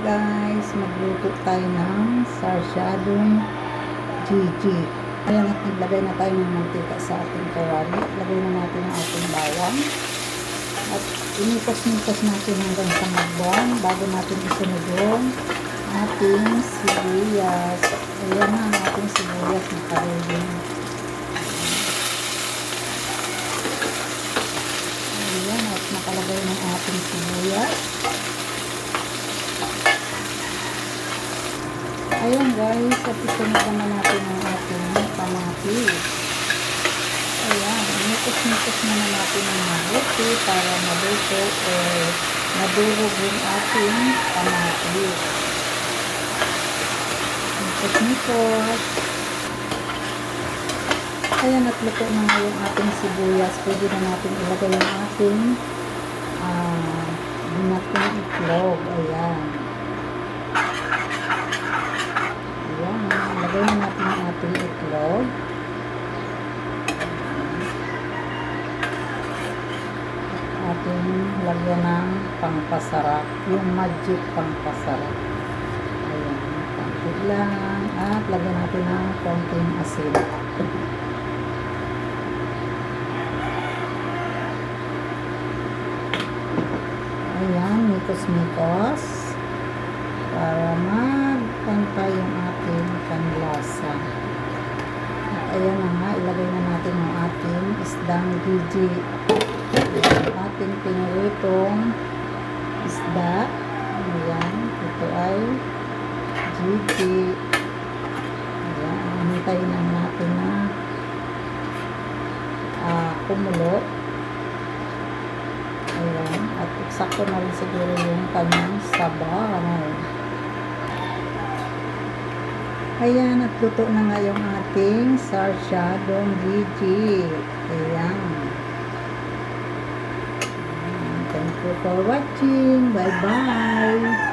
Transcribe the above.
guys, magluto tayo ng sarsyadong Gigi. Ayan at naglagay na tayo ng mantika sa ating kawali. Lagay na natin ang ating bawang. At inikos-nikos natin hanggang sa mag-brown bago natin isunod yung ating sibuyas. Ayan na ang ating sibuyas na karili. Ayan at nakalagay ng ating sibuyas. Ayan guys, isunod naman natin ang ating kamatis. Ayan, nikos-nikos muna natin ang mabuti para maluto o madurog yung ating kamatis. Nikos-nikos. Ayan, at luto na nga yung ating sibuyas. Pwede na natin ilagay yung ating ah, binating itlog. Ayan, lagay na natin ang ating itlog. At ating lagyan ng pangpasarap, yung magic pangpasarap. Ayan, konti lang. At lagyan natin ng konting asin. Ayan, mikos-mikos para magpanta yung ating panlasa. At ayan na nga, ilagay na natin ang ating isdang Gigi. Ating pinuritong isda. Ayan, ito ay Gigi. Ayan, hintayin lang natin na ah, kumulo. Ayan, at eksakto na rin siguro yung kanyang sabaw. Ayan, at luto na nga yung ating sarsyadong Gigi. Ayan. Ayan, Thank you for watching. Bye-bye.